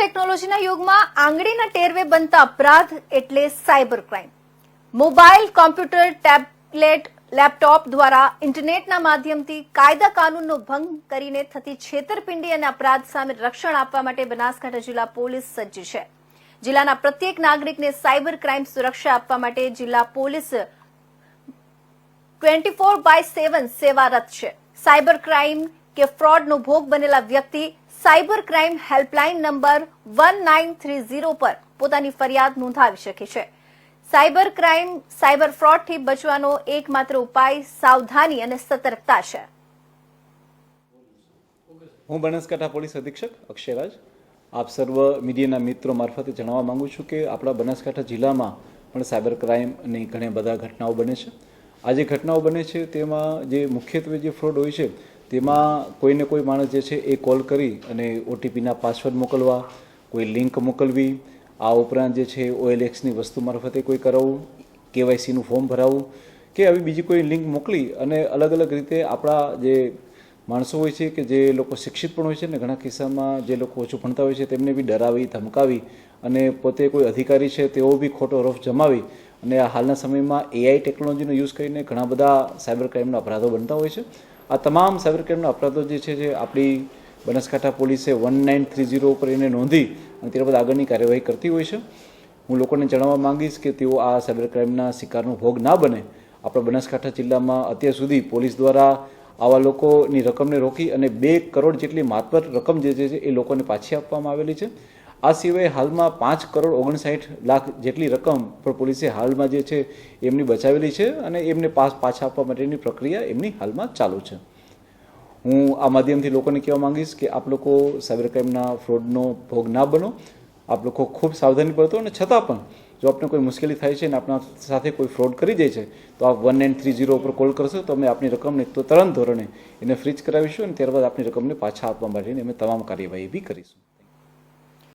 ટેકનોલોજીના યુગમાં આંગળીના ટેરવે બનતા અપરાધ એટલે cyber crime. Mobile computer, tablet, laptop દ્વારા ઇન્ટરનેટના માધ્યમથી કાયદા કાનૂનનો ભંગ કરીને થતી છેતરપિંડી અને અપરાધ સામે રક્ષણ આપવા માટે બનાસકાંઠા જિલ્લા પોલીસ સજ્જ છે. જિલ્લાના પ્રત્યેક નાગરિકને સાયબર ક્રાઇમ સુરક્ષા આપવા માટે જિલ્લા police twenty four by seven સેવારત છે. સાયબર ક્રાઇમ કે ફ્રોડનો ભોગ બનેલા વ્યક્તિ cyber crime helpline number one પર પોતાની ફરિયાદ નોંધાવી શકે છે. સાયબર ક્રાઇમ, સાયબર ફ્રોડથી બચવાનો એકમાત્ર ઉપાય સાવધાની અને સતર્કતા છે. હું બનાસકાંઠા પોલીસ અધિક્ષક અક્ષયરાજ. આપ સર્વ મીડિયાના મિત્રો મારફતે જણાવવા માંગુ છું કે આપણા બનાસકાંઠા જિલ્લામાં પણ સાયબર ક્રાઇમની ઘણી બધા ઘટનાઓ બને છે. આ જે ઘટનાઓ બને છે તેમાં જે મુખ્યત્વે જે ફ્રોડ હોય છે તેમાં કોઈને કોઈ માણસ જે છે એ કોલ કરી અને ઓટીપીના પાસવર્ડ મોકલવા, કોઈ લિંક મોકલવી, આ ઉપરાંત જે છે ઓએલએક્સની વસ્તુ મારફતે કોઈ કરાવવું કેવાયસીનું ફોર્મ ભરાવવું કે આવી બીજી કોઈ લિંક મોકલી અને અલગ અલગ રીતે આપણા જે માણસો હોય છે કે જે લોકો શિક્ષિત પણ હોય છે ને ઘણા કિસ્સામાં જે લોકો ઓછું ભણતા હોય છે તેમને બી ડરાવી, ધમકાવી અને પોતે કોઈ અધિકારી છે તેઓ બી ખોટો રફ જમાવી અને હાલના સમયમાં એઆઈ ટેકનોલોજીનો યુઝ કરીને ઘણા બધા સાયબર ક્રાઇમના અપરાધો બનતા હોય છે. આ તમામ સાયબર ક્રાઇમના અપરાધો જે છે જે આપણી બનાસકાંઠા પોલીસે વન નાઇન થ્રી ઝીરો ઉપર એને નોંધી અને ત્યારબાદ આગળની કાર્યવાહી કરતી હોય છે. હું લોકોને જણાવવા માંગીશ કે તેઓ આ સાયબર ક્રાઇમના શિકારનો ભોગ ના બને. આપણા બનાસકાંઠા જિલ્લામાં અત્યાર સુધી પોલીસ દ્વારા આવા લોકોની રકમને રોકી અને બે કરોડ જેટલી માતબર રકમ જે છે એ લોકોને પાછી આપવામાં આવેલી છે. આ સિવાય હાલમાં પાંચ કરોડ ઓગણસાઠ લાખ જેટલી રકમ પણ પોલીસે હાલમાં જે છે એમની બચાવેલી છે અને એમને પાસ પાછા આપવા માટેની પ્રક્રિયા એમની હાલમાં ચાલુ છે. હું આ માધ્યમથી લોકોને કહેવા માંગીશ કે આપ લોકો સાયબર ક્રાઇમના ફ્રોડનો ભોગ ના બનો. આપ લોકો ખૂબ સાવધાની બરતો અને છતાં પણ જો આપને કોઈ મુશ્કેલી થાય છે અને આપણા સાથે કોઈ ફ્રોડ કરી જાય છે, તો આપ વન નાઇન થ્રી ઝીરો ઉપર કોલ કરશો, તો અમે આપની રકમને તો તરત ધોરણે એને ફ્રીજ કરાવીશું અને ત્યારબાદ આપની રકમને પાછા આપવા માટેની અમે તમામ કાર્યવાહી બી કરીશું.